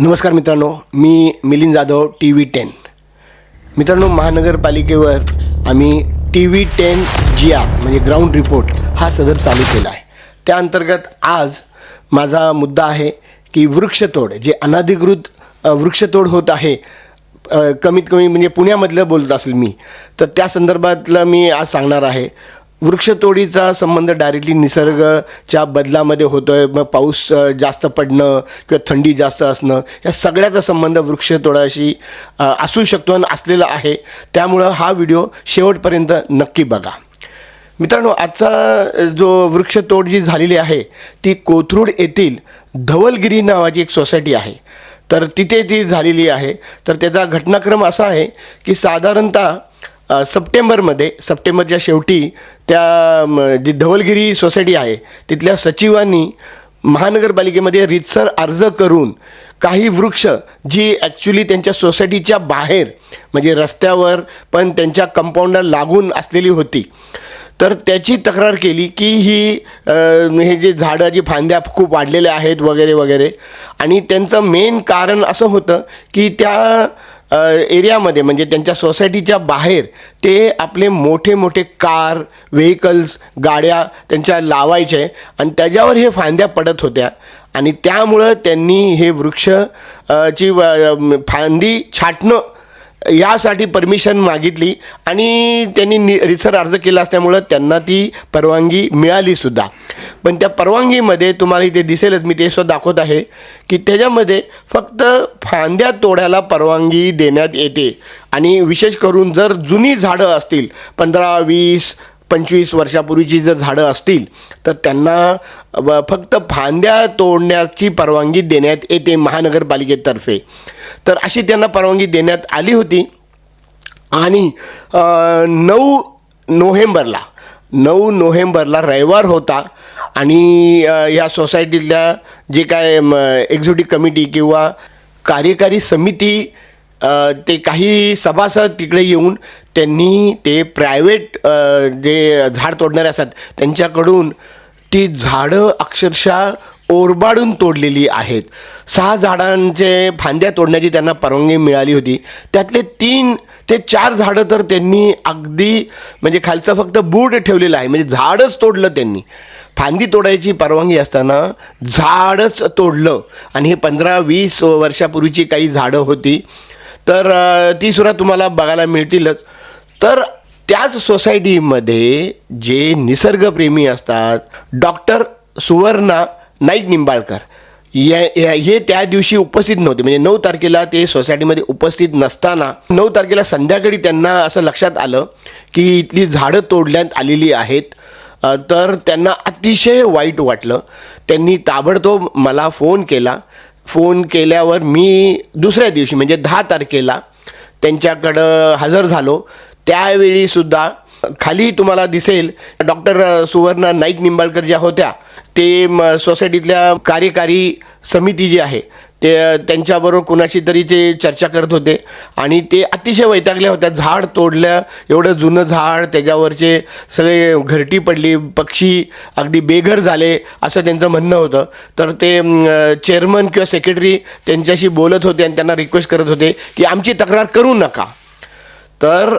नमस्कार मित्रांनो मी Milind Jadhav T V ten. मित्रांनो महानगरपालिकेवर आम्ही T V ten G R म्हणजे ग्राउंड रिपोर्ट हा सदर चालू केला आहे. त्या अंतर्गत आज माझा मुद्दा आहे की वृक्षतोड जे अनाधिकृत वृक्षतोड होत आहे कमीत कमी म्हणजे पुण्यामधलं बोलत असेल मी तर त्या संदर्भातलं मी आज सांगणार आहे. वृक्षतोडीचा संबंध डायरेक्टली निसर्गाच्या बदलामध्ये होतो आहे मग पाऊस जास्त पडणं किंवा थंडी जास्त असणं या सगळ्याचा संबंध वृक्षतोडाशी असू शकतो आणि असलेला आहे. त्यामुळं हा व्हिडिओ शेवटपर्यंत नक्की बघा. मित्रांनो आजचा जो वृक्षतोड जी झालेली आहे ती कोथरूड येथील धवलगिरी नावाची एक सोसायटी आहे. तर तिथे ती झालेली आहे. तर त्याचा घटनाक्रम असा आहे की साधारणतः सप्टेंबरमध्ये सप्टेंबरच्या शेवटी त्या जी धवलगिरी सोसायटी आहे तिथल्या सचिवांनी महानगरपालिकेमध्ये रितसर अर्ज करून काही वृक्ष जी ॲक्च्युली त्यांच्या सोसायटीच्या बाहेर म्हणजे रस्त्यावर पण त्यांच्या कंपाऊंडला लागून असलेली होती. तर त्याची तक्रार केली की ही हे जे झाडं जी फांद्या खूप वाढलेल्या आहेत वगैरे वगैरे. आणि त्यांचं मेन कारण असं होतं की त्या एरियामध्ये म्हणजे त्यांच्या सोसायटीच्या बाहेर ते आपले मोठे मोठे कार व्हेकल्स गाड्या त्यांच्या लावायचे आणि त्याच्यावर हे फांद्या पडत होत्या. आणि त्यामुळं त्यांनी हे वृक्ष ची फांदी छाटणं यासाठी परमिशन मागितली आणि त्यांनी नि रिसर अर्ज केला असल्यामुळं त्यांना ती परवानगी मिळालीसुद्धा पण त्या परवानगीमध्ये तुम्हाला इथे दिसेलच मी ते सुद्धा दाखवत आहे की त्याच्यामध्ये फक्त फांद्या तोड्याला परवानगी देण्यात येते. आणि विशेष करून जर जुनी झाडं असतील पंधरा वीस पंचवीस वर्षापूर्वीची जर झाडं असतील तर त्यांना फक्त फांद्या तोडण्याची परवानगी देण्यात येते महानगरपालिकेतर्फे. तर अशी त्यांना परवानगी देण्यात आली होती. आणि नऊ नोव्हेंबरला नऊ नोव्हेंबरला रविवार होता आणि या सोसायटीतल्या जे काय एक्झिक्युटिव्ह कमिटी किंवा कार्यकारी समिती ते काही सभासद तिकडे येऊन त्यांनी ते प्रायव्हेट जे झाड तोडणारे असतात त्यांच्याकडून ती झाडं अक्षरशः ओरबाडून तोडलेली आहेत. सहा झाडांचे फांद्या तोडण्याची त्यांना परवानगी मिळाली होती. त्यातले तीन ते चार झाडं तर त्यांनी अगदी म्हणजे खालचं फक्त बूट ठेवलेलं आहे म्हणजे झाडच तोडलं त्यांनी. फांदी तोडायची परवानगी असताना झाडच तोडलं. आणि हे पंधरा वीस वर्षापूर्वीची काही झाडं होती. तर ती सुद्धा तुम्हाला बघायला मिळतीलच. तर त्याच सोसायटीमध्ये जे निसर्गप्रेमी असतात डॉक्टर सुवर्णा नाईक निंबाळकर या या- हे त्या दिवशी उपस्थित नव्हते. म्हणजे नऊ तारखेला ते सोसायटीमध्ये उपस्थित नसताना नऊ तारखेला संध्याकाळी त्यांना असं लक्षात आलं की इथली झाडं तोडण्यात आलेली आहेत. तर त्यांना अतिशय वाईट वाटलं. त्यांनी ताबडतोब मला फोन केला. फोन केल्यावर मी दुसऱ्या दिवशी म्हणजे दहा तारखेला त्यांच्याकडं हजर झालो. त्यावेळीसुद्धा खाली तुम्हाला दिसेल डॉक्टर सुवर्ण नाईक निंबाळकर ज्या होत्या ते म सोसायटीतल्या कार्यकारी समिती जी आहे ते त्यांच्याबरोबर कुणाशी तरी ते चर्चा करत होते. आणि ते अतिशय वैतागल्या होत्या झाड तोडल्या एवढं जुनं झाड त्याच्यावरचे सगळे घरटी पडली पक्षी अगदी बेघर झाले असं त्यांचं म्हणणं होतं. तर ते चेअरमन किंवा सेक्रेटरी त्यांच्याशी बोलत होते आणि त्यांना रिक्वेस्ट करत होते की आमची तक्रार करू नका. तर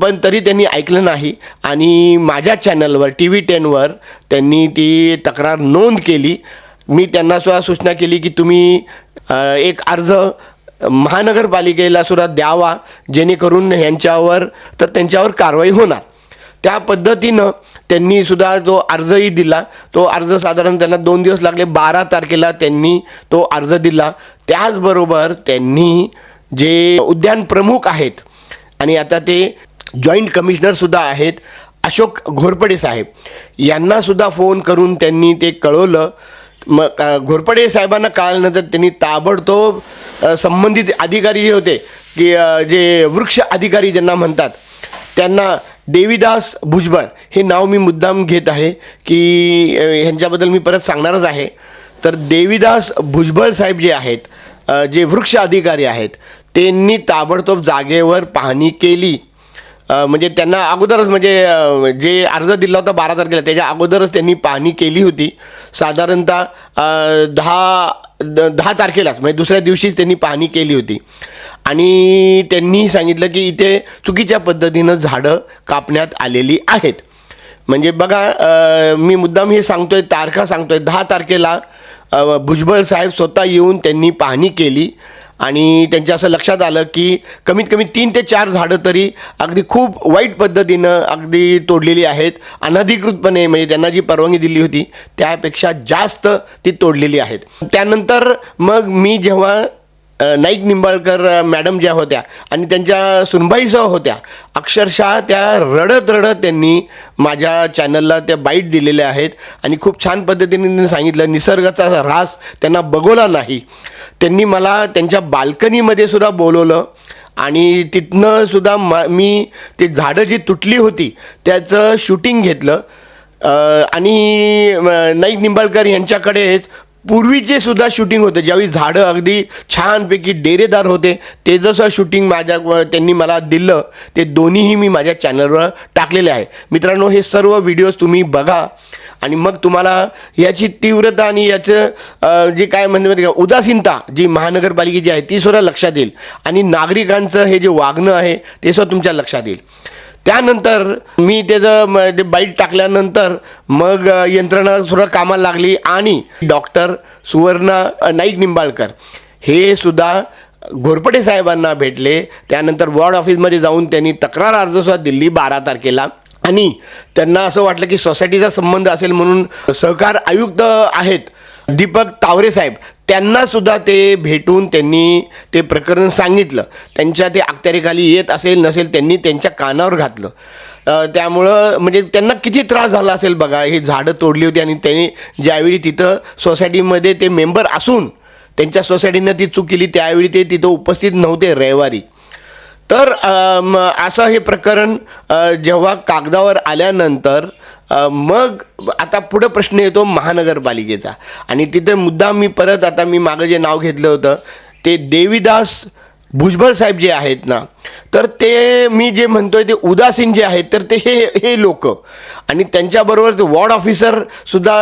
पण तरी त्यांनी ऐकलं नाही. आणि माझ्या चॅनलवर टी व्ही टेनवर त्यांनी ती तक्रार नोंद केली. मी त्यांना सुद्धा सूचना केली की तुम्ही एक अर्ज महानगरपालिकेला सुद्धा द्यावा जेणेकरून ह्यांच्यावर तर त्यांच्यावर कारवाई होणार. त्या पद्धतीनं त्यांनी सुद्धा जो अर्जही दिला. तो अर्ज साधारण त्यांना दोन दिवस लागले बारा तारखेला त्यांनी तो अर्ज दिला. त्याचबरोबर त्यांनी जे उद्यान प्रमुख आहेत आणि आता ते जॉईंट कमिशनरसुद्धा आहेत अशोक घोरपडे साहेब यांनासुद्धा फोन करून त्यांनी ते कळवलं. मग घोरपडे साहेबांना कळाल्यानंतर त्यांनी ताबडतोब संबंधित अधिकारी जे होते की जे वृक्ष अधिकारी ज्यांना म्हणतात त्यांना देवीदास भुजबळ हे नाव मी मुद्दाम घेत आहे की ह्यांच्याबद्दल मी परत सांगणारच आहे. तर देवीदास भुजबळ साहेब जे आहेत जे वृक्ष अधिकारी आहेत त्यांनी ताबडतोब जागेवर पाहणी केली. म्हणजे त्यांना अगोदरच म्हणजे जे अर्ज दिला होता बारा तारखेला त्याच्या अगोदरच त्यांनी पाहणी केली होती. साधारणतः दहा द दहा तारखेलाच म्हणजे दुसऱ्या दिवशीच त्यांनी पाहणी केली होती. आणि त्यांनी सांगितलं की इथे चुकीच्या पद्धतीनं झाडं कापण्यात आलेली आहेत. म्हणजे बघा मी मुद्दाम हे सांगतोय तारखा सांगतोय. दहा तारखेला भुजबळ साहेब स्वतः येऊन त्यांनी पाहणी केली. आणि त्यांच्या असं लक्षात आलं की कमीत कमी तीन ते चार झाडं तरी अगदी खूप वाईट पद्धतीनं अगदी तोडलेली आहेत. अनधिकृतपणे म्हणजे त्यांना जी परवानगी दिली होती त्यापेक्षा जास्त ती तोडलेली आहेत. त्यानंतर मग मी जेव्हा नाईक निंबाळकर मॅडम ज्या होत्या आणि त्यांच्या सुनबाईसह होत्या अक्षरशः त्या रडत रडत त्यांनी माझ्या चॅनलला त्या बाईट दिलेल्या आहेत. आणि खूप छान पद्धतीने त्यांनी सांगितलं निसर्गाचा ऱ्हास त्यांना बघवला नाही. त्यांनी मला त्यांच्या बाल्कनीमध्ये सुद्धा बोलवलं. आणि तिथनं सुद्धा म मी ती झाडं जी तुटली होती त्याचं शूटिंग घेतलं. आणि नाईक निंबाळकर यांच्याकडेच पूर्वीचे सुद्धा शूटिंग होते. ज्यावेळी झाडं अगदी छानपैकी डेरेदार होते ते जसं शूटिंग माझ्या त्यांनी मला दिलं ते दोन्हीही मी माझ्या चॅनलवर टाकलेले आहे. मित्रांनो हे सर्व व्हिडिओज तुम्ही बघा. आणि मग तुम्हाला याची तीव्रता आणि याचं जे काय म्हणजे का, उदासीनता जी महानगरपालिकेची आहे ती सुद्धा लक्षात येईल. आणि नागरिकांचं हे जे वागणं आहे ते सुद्धा तुमच्या लक्षात येईल. त्यानंतर मी त्याचं म- ते बाईट टाकल्यानंतर मग यंत्रणा सुद्धा कामाला लागली आणि डॉक्टर सुवर्णा नाईक निंबाळकर हे सुद्धा घोरपडे साहेबांना भेटले. त्यानंतर वॉर्ड ऑफिसमध्ये जाऊन त्यांनी तक्रार अर्ज सुद्धा दिली बारा तारखेला. आणि त्यांना असं वाटलं की सोसायटीचा संबंध असेल म्हणून सहकार आयुक्त आहेत. दीपक तावरे साहेब त्यांना सुद्धा ते भेटून त्यांनी ते प्रकरण सांगितलं. त्यांच्या ते अखत्यारीखाली येत असेल नसेल त्यांनी त्यांच्या कानावर घातलं. त्यामुळं म्हणजे त्यांना किती त्रास झाला असेल बघा ही झाडं तोडली होती आणि त्यांनी ज्यावेळी तिथं सोसायटीमध्ये ते मेंबर असून त्यांच्या सोसायटीनं ती चूक केली त्यावेळी ते तिथं उपस्थित नव्हते रविवारी. तर असं हे प्रकरण जेव्हा कागदावर आल्यानंतर मग आता पुढं प्रश्न येतो महानगरपालिकेचा. आणि तिथे मुद्दा मी परत आता मी मागं जे नाव घेतलं होतं ते देवीदास भुजबळ साहेब जे आहेत ना तर ते मी जे म्हणतोय ते उदासीन जे आहेत तर ते हे हे लोक. आणि त्यांच्याबरोबर वॉर्ड ऑफिसरसुद्धा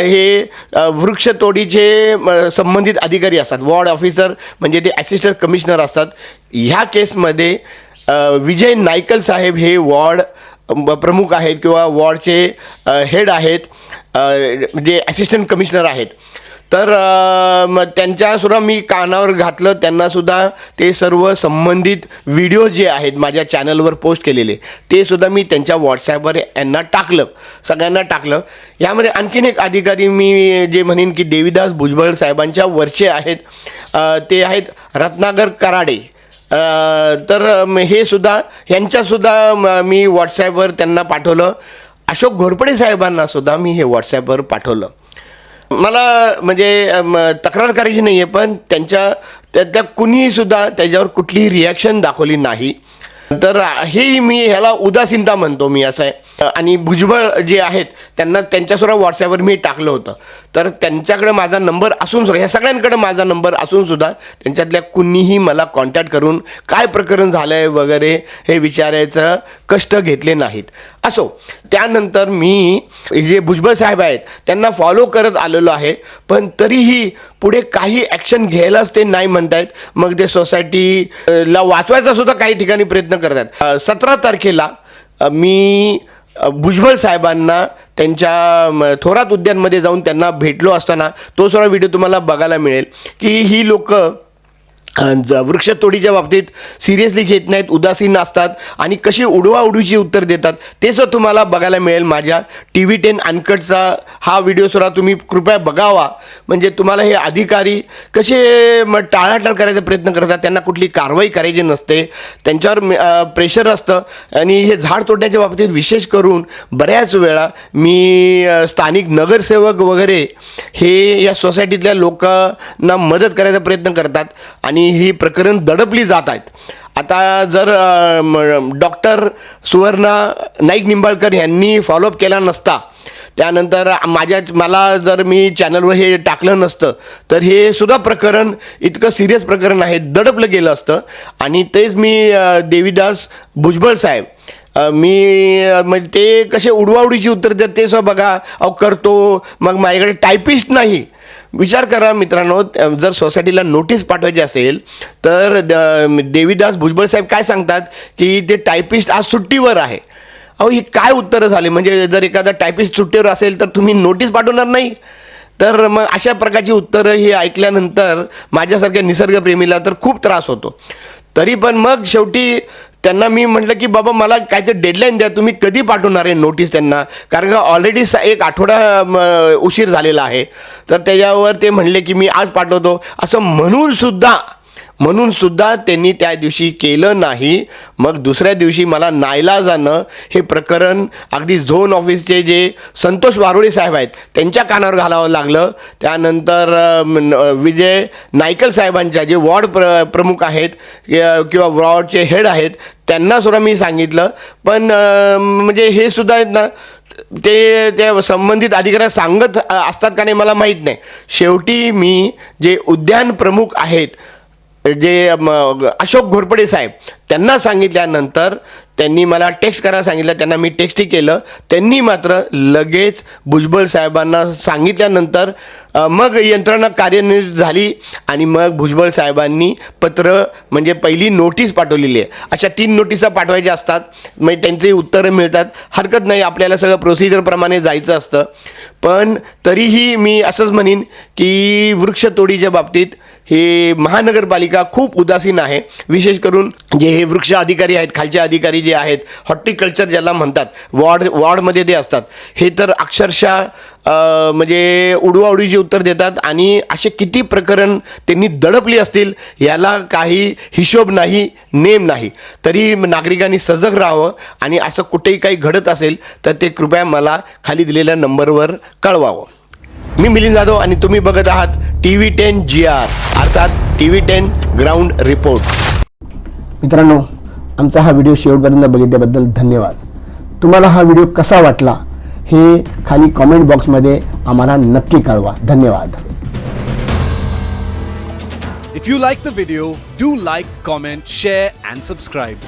हे वृक्षतोडीचे संबंधित अधिकारी असतात. वॉर्ड ऑफिसर म्हणजे ते ॲसिस्टंट कमिशनर असतात. ह्या केसमध्ये विजय नायकल साहेब हे वॉर्ड प्रमुख आहेत किंवा वॉर्डचे हेड आहेत जे म्हणजे असिस्टंट कमिशनर आहेत. तर मग त्यांच्यासुद्धा मी कानावर घातलं. त्यांनासुद्धा ते सर्व संबंधित व्हिडिओ जे आहेत माझ्या चॅनलवर पोस्ट केलेले ते सुद्धा मी त्यांच्या व्हॉट्सॲपवर यांना टाकलं. सगळ्यांना टाकलं. यामध्ये आणखीन एक अधिकारी मी जे म्हणेन की देवीदास भुजबळ साहेबांच्या वरचे आहेत. ते आहेत रत्नागर कराडे. तर हे सुद्धा ह्यांच्यासुद्धा मी व्हॉट्सॲपवर त्यांना पाठवलं. अशोक घोरपडे साहेबांना सुद्धा मी हे व्हॉट्सॲपवर पाठवलं. मला म्हणजे तक्रार करायची नाही आहे पण त्यांच्या त्या कुणीसुद्धा त्याच्यावर कुठलीही रिॲक्शन दाखवली नाही. तर हेही मी ह्याला उदासीनता म्हणतो मी असं आहे. आणि भुजबळ जे आहेत त्यांना त्यांच्यासुद्धा व्हॉट्सॲपवर मी टाकलं होतं. तर त्यांच्याकडे माझा नंबर असून सुद्धा ह्या सगळ्यांकडे माझा नंबर असून सुद्धा त्यांच्यातल्या कुणीही मला कॉन्टॅक्ट करून काय प्रकरण झालं आहे वगैरे हे विचारायचं कष्ट घेतले नाहीत. असो. त्यानंतर मी जे भुजबळ साहेब आहेत त्यांना फॉलो करत आलेलो आहे. पण तरीही पुढे काही ॲक्शन घ्यायलाच ते नाही म्हणतायत. मग ते सोसायटीला वाचवायचा सुद्धा काही ठिकाणी प्रयत्न करतात. सतरा तारखेला मी भुजबळ साहेबांना त्यांच्या थोरात उद्यानमध्ये जाऊन त्यांना भेटलो असताना तो सगळा व्हिडिओ तुम्हाला बघायला मिळेल. की ही लोक वृक्षतोडीच्या बाबतीत सिरियसली घेत नाहीत उदासीन असतात आणि कशी उडवाउडवीची उत्तर देतात ते सुद्धा तुम्हाला बघायला मिळेल माझ्या टी व्ही टेन अनकटचा हा व्हिडिओ सुद्धा तुम्ही कृपया बघावा. म्हणजे तुम्हाला हे अधिकारी कसे मग टाळाटाळ करायचा प्रयत्न करतात त्यांना कुठली कारवाई करायची नसते त्यांच्यावर प्रेशर असतं आणि हे झाड तोडण्याच्या बाबतीत विशेष करून बऱ्याच वेळा मी स्थानिक नगरसेवक वगैरे हे या सोसायटीतल्या लोकांना मदत करायचा प्रयत्न करतात आणि आणि ही प्रकरण दडपली जात आहेत. आता जर डॉक्टर सुवर्णा नाईक निंबाळकर यांनी फॉलोअप केला नसता त्यानंतर माझ्या मला जर मी चॅनलवर हे टाकलं नसतं तर हे सुद्धा प्रकरण इतकं सिरियस प्रकरण आहे दडपलं गेलं असतं. आणि तेच मी देवीदास भुजबळ साहेब मी म्हणजे ते कसे उडवाउडीची उत्तर देत ते सुद्धा बघा. अहो करतो मग माझ्याकडे टायपिस्ट नाही. विचार करा मित्रांनो जर सोसायटीला नोटीस पाठवायची असेल तर द- देवीदास भुजबळ साहेब काय सांगतात की ते टायपिस्ट आज सुट्टीवर आहे. अहो ही काय उत्तरं झाली? म्हणजे जर एखादा टायपिस्ट सुट्टीवर असेल तर तुम्ही नोटीस पाठवणार नाही? तर मग अशा प्रकारची उत्तरं ही ऐकल्यानंतर माझ्यासारख्या निसर्गप्रेमीला तर खूप त्रास होतो. तरी पण मग शेवटी त्यांना मी म्हटलं की बाबा मला काहीतरी डेडलाईन द्या तुम्ही कधी पाठवणार आहे नोटीस त्यांना? कारण का ऑलरेडी एक आठवडा उशीर झालेला आहे. तर त्याच्यावर ते म्हणले की मी आज पाठवतो. असं म्हणूनसुद्धा म्हणून सुद्धा त्यांनी त्या दिवशी केलं नाही. मग दुसऱ्या दिवशी मला नायला जाणं हे प्रकरण अगदी झोन ऑफिसचे जे संतोष वारुळे साहेब आहेत त्यांच्या कानावर घालावं लागलं. त्यानंतर विजय नायकल साहेबांच्या जे वॉर्ड प्र प्रमुख आहेत किंवा वॉर्डचे हेड आहेत त्यांना सुद्धा मी सांगितलं. पण म्हणजे हे सुद्धा आहेत ना ते त्या संबंधित अधिकाऱ्या सांगत असतात का नाही मला माहीत नाही. शेवटी मी जे उद्यान प्रमुख आहेत जे अशोक घोरपडे साहेब त्यांना सांगितल्यानंतर त्यांनी मला टेक्स्ट करायला सांगितलं त्यांना मी टेक्स्टही केलं. त्यांनी मात्र लगेच भुजबळ साहेबांना सांगितल्यानंतर मग यंत्रणा कार्यान्वित झाली आणि मग भुजबळ साहेबांनी पत्र म्हणजे पहिली नोटीस पाठवलेली आहे. अशा तीन नोटिसा पाठवायच्या असतात. म्हणजे त्यांची उत्तरं मिळतात. हरकत नाही आपल्याला सगळं प्रोसिजरप्रमाणे जायचं असतं. पण तरीही मी असंच म्हणेन की वृक्षतोडीच्या बाबतीत हे महानगरपालिका खूप उदासीन आहे. विशेष करून जे हे वृक्ष अधिकारी आहेत खालचे अधिकारी जे आहेत हॉर्टिकल्चर ज्याला म्हणतात वॉर्ड वॉर्डमध्ये ते असतात. हे तर अक्षरशः म्हणजे उडवाउडीची उत्तर देतात आणि असे किती प्रकरण त्यांनी दडपली असतील याला काही हिशोब नाही नेम नाही. तरी नागरिकांनी सजग राहावं आणि असं कुठेही काही घडत असेल तर ते कृपया मला खाली दिलेल्या नंबरवर कळवावं. मी मिलिंद जाधव आणि तुम्ही बघत आहात T V ten G R. अर्थात T V ten ground report. मित्रांनो आमचा हा व्हिडिओ शेवटपर्यंत बघितल्याबद्दल धन्यवाद. तुम्हाला हा व्हिडिओ कसा वाटला हे खाली कॉमेंट बॉक्समध्ये आम्हाला नक्की कळवा. धन्यवाद. If you like the video, do like, comment, share, and subscribe.